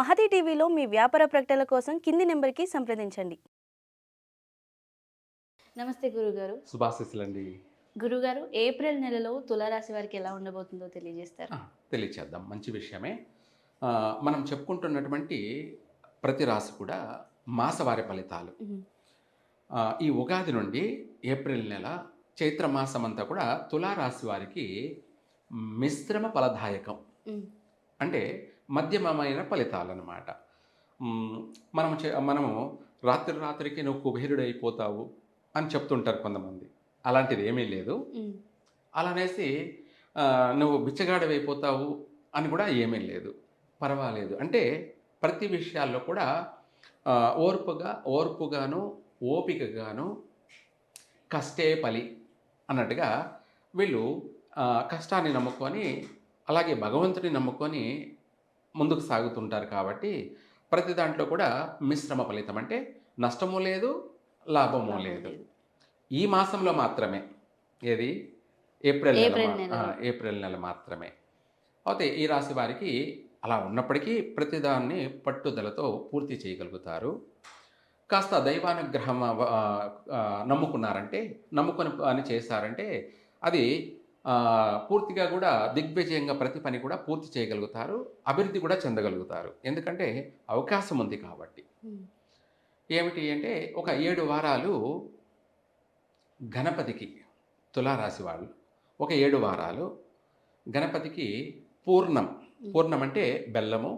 మహతి టీవీలో మీ వ్యాపార ప్రకటనల కోసం కింది నెంబర్కి సంప్రదించండి. నమస్తే గురుగారు. శుభాశిస్సులండి. గురుగారు ఏప్రిల్ నెలలో తులారాశి వారికి ఎలా ఉండబోతుందో తెలియజేస్తారు? తెలియచేద్దాం. మంచి విషయమే. ఆ, మనం చెప్పుకుంటున్నటువంటి ప్రతి రాశి కూడా మాసవారి ఫలితాలు. ఈ ఉగాది నుండి ఏప్రిల్ నెల చైత్ర మాసం అంతా కూడా తులారాశి వారికి మిశ్రమ ఫలదాయకం. అంటే మధ్యమమైన ఫలితాలు అనమాట మనం చే మనము రాత్రి రాత్రికి నువ్వు కుబేరుడైపోతావు అని చెప్తుంటారు కొంతమంది. అలాంటిది ఏమీ లేదు. అలానేసి నువ్వు బిచ్చగాడవైపోతావు అని కూడా ఏమీ లేదు. పర్వాలేదు. అంటే ప్రతి విషయాల్లో కూడా ఓర్పుగా ఓర్పుగాను ఓపికగాను కష్టే పలి అన్నట్టుగా వీళ్ళు కష్టాన్ని నమ్ముకొని అలాగే భగవంతుని నమ్ముకొని ముందుకు సాగుతుంటారు కాబట్టి ప్రతి దాంట్లో కూడా మిశ్రమ ఫలితం. అంటే నష్టము లేదు లాభము లేదు. ఈ మాసంలో మాత్రమే. ఏది? ఏప్రిల్ నెల ఏప్రిల్ నెల. మాత్రమే. అయితే ఈ రాశి వారికి అలా ఉన్నప్పటికీ ప్రతిదాన్ని పట్టుదలతో పూర్తి చేయగలుగుతారు. కాస్త దైవానుగ్రహం నమ్ముకున్నారంటే నమ్ముకొని అని చేశారంటే అది పూర్తిగా కూడా దిగ్విజయంగా ప్రతి పని కూడా పూర్తి చేయగలుగుతారు అభివృద్ధి కూడా చెందగలుగుతారు. ఎందుకంటే అవకాశం ఉంది కాబట్టి. ఏమిటి అంటే ఒక ఏడు వారాలు గణపతికి తులారాశి వాళ్ళు ఒక ఏడు వారాలు గణపతికి పూర్ణం. పూర్ణం అంటే బెల్లము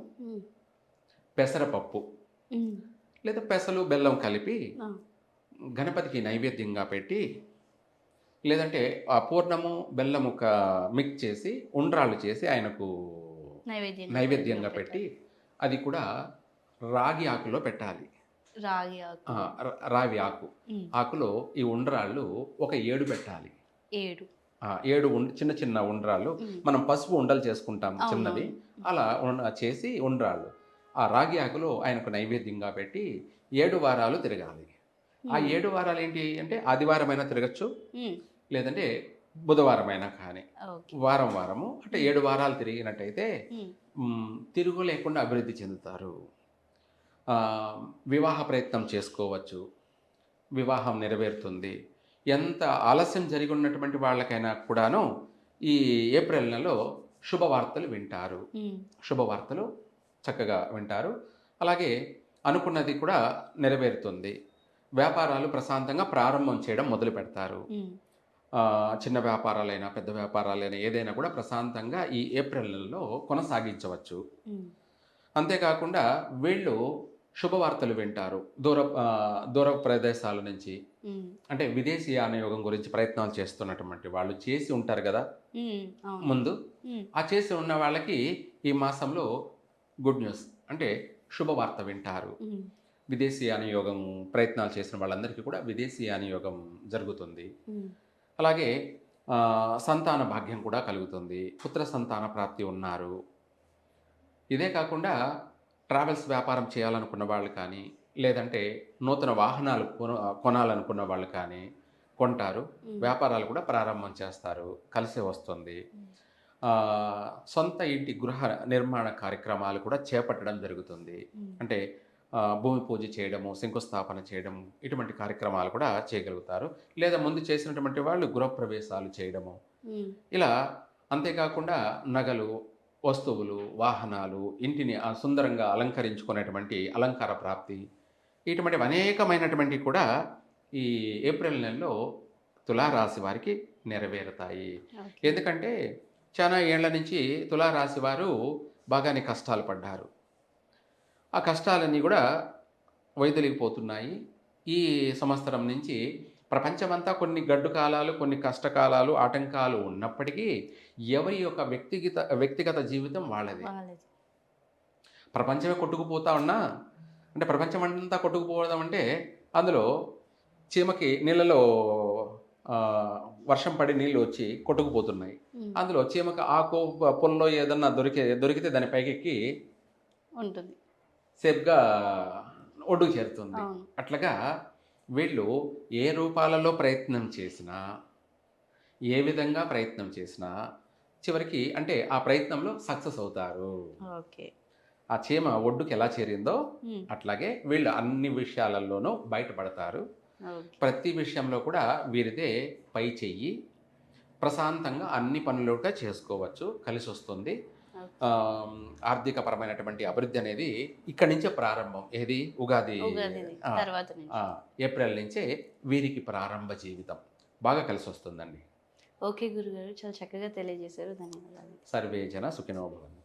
పెసరపప్పు లేదా పెసలు బెల్లం కలిపి గణపతికి నైవేద్యంగా పెట్టి లేదంటే ఆ పూర్ణము బెల్లము క- మిక్స్ చేసి ఉండ్రాళ్ళు చేసి ఆయనకు నైవేద్యంగా. పెట్టి అది కూడా రాగి ఆకులో పెట్టాలి. రాగి ఆకు. రావి ఆకు. ఆకులో ఈ ఉండ్రాళ్ళు ఒక ఏడు పెట్టాలి. ఏడు. ఏడు చిన్న చిన్న ఉండ్రాళ్ళు. మనం పసుపు ఉండలు చేసుకుంటాం చిన్నది. అలా చేసి ఉండ్రాళ్ళు. ఆ రాగి ఆకులో ఆయనకు నైవేద్యంగా పెట్టి ఏడు వారాలు తిరగాలి. ఆ ఏడు వారాలు ఏంటి అంటే ఆదివారమైనా తిరగచ్చు. లేదంటే బుధవారమైనా కానీ ఓకే. వారం వారము అంటే ఏడు వారాలు తిరిగినట్టయితే తిరుగు లేకుండా అభివృద్ధి చెందుతారు. వివాహ ప్రయత్నం చేసుకోవచ్చు. వివాహం నెరవేరుతుంది. ఎంత ఆలస్యం జరిగి ఉన్నటువంటి వాళ్ళకైనా కూడాను ఈ ఏప్రిల్ నెలలో శుభవార్తలు వింటారు. శుభవార్తలు చక్కగా వింటారు. అలాగే అనుకున్నది కూడా నెరవేరుతుంది. వ్యాపారాలు ప్రశాంతంగా ప్రారంభం చేయడం మొదలు పెడతారు చిన్న వ్యాపారాలైనా పెద్ద వ్యాపారాలైనా ఏదైనా కూడా ప్రశాంతంగా ఈ ఏప్రిల్ నెలలో కొనసాగించవచ్చు అంతేకాకుండా వీళ్ళు శుభవార్తలు వింటారు. దూర దూర ప్రదేశాల నుంచి. అంటే విదేశీ యానయోగం గురించి ప్రయత్నాలు చేస్తున్నటువంటి వాళ్ళు చేసి ఉంటారు కదా. ముందు ఆ చేసి ఉన్న వాళ్ళకి ఈ మాసంలో గుడ్ న్యూస్. అంటే శుభవార్త వింటారు. విదేశీ యానయోగం ప్రయత్నాలు చేసిన వాళ్ళందరికీ కూడా విదేశీ యానయోగం జరుగుతుంది. అలాగే సంతాన భాగ్యం కూడా కలుగుతుంది. పుత్ర సంతాన ప్రాప్తి ఉన్నారు. ఇదే కాకుండా ట్రావెల్స్ వ్యాపారం చేయాలనుకున్న వాళ్ళు కానీ లేదంటే నూతన వాహనాలు కొన కొనాలనుకున్న వాళ్ళు కానీ కొంటారు. వ్యాపారాలు కూడా ప్రారంభం చేస్తారు. కలిసి వస్తుంది. సొంత ఇంటి గృహ నిర్మాణ కార్యక్రమాలు కూడా చేపట్టడం జరుగుతుంది. అంటే భూమి పూజ చేయడము శంకుస్థాపన చేయడం ఇటువంటి కార్యక్రమాలు కూడా చేయగలుగుతారు. లేదా ముందు చేసినటువంటి వాళ్ళు గృహప్రవేశాలు చేయడము. ఇలా అంతేకాకుండా నగలు వస్తువులు వాహనాలు ఇంటిని సుందరంగా అలంకరించుకునేటువంటి అలంకార ప్రాప్తి ఇటువంటి అనేకమైనటువంటి కూడా ఈ ఏప్రిల్ నెలలో తులారాశి వారికి నెరవేరుతాయి. ఎందుకంటే చాలా ఏళ్ళ నుంచి తులారాశి వారు బాగానే కష్టాలు పడ్డారు. ఆ కష్టాలన్నీ కూడా వైదొలిగిపోతున్నాయి. ఈ సంవత్సరం నుంచి ప్రపంచమంతా కొన్ని గడ్డు కాలాలు కొన్ని కష్టకాలాలు ఆటంకాలు ఉన్నప్పటికీ ఎవరి యొక్క వ్యక్తిగత వ్యక్తిగత జీవితం వాళ్ళది. ప్రపంచమే కొట్టుకుపోతా ఉన్నా అంటే ప్రపంచం అంతా కొట్టుకుపోవడం అంటే అందులో చీమకి నీళ్ళలో వర్షం పడి నీళ్ళు వచ్చి కొట్టుకుపోతున్నాయి. అందులో చీమకి ఆకు పుల్లో ఏదన్నా దొరికే దొరికితే దాని పైకెక్కి ఉంటుంది. సేఫ్గా ఒడ్డుకు చేరుతుంది. అట్లాగా వీళ్ళు ఏ రూపాలలో ప్రయత్నం చేసినా ఏ విధంగా ప్రయత్నం చేసినా చివరికి అంటే ఆ ప్రయత్నంలో సక్సెస్ అవుతారు. ఓకే. ఆ చీమ ఒడ్డుకి ఎలా చేరిందో అట్లాగే వీళ్ళు అన్ని విషయాలలోనూ బయటపడతారు. ప్రతి విషయంలో కూడా వీరిదే పై చెయ్యి. ప్రశాంతంగా అన్ని పనులు కూడా చేసుకోవచ్చు కలిసి వస్తుంది ఓకే. ఆ, ఆర్థికపరమైనటువంటి అభివృద్ధి అనేది ఇక్కడి నుంచే ప్రారంభం. ఏది? ఉగాది. ఏప్రిల్ నుంచే వీరికి ప్రారంభ జీవితం. బాగా కలిసి వస్తుందండి. ఓకే గురుగారు చాలా చక్కగా తెలియజేశారు. ధన్యవాదాలు. సర్వే జన సుఖినో భవంతు.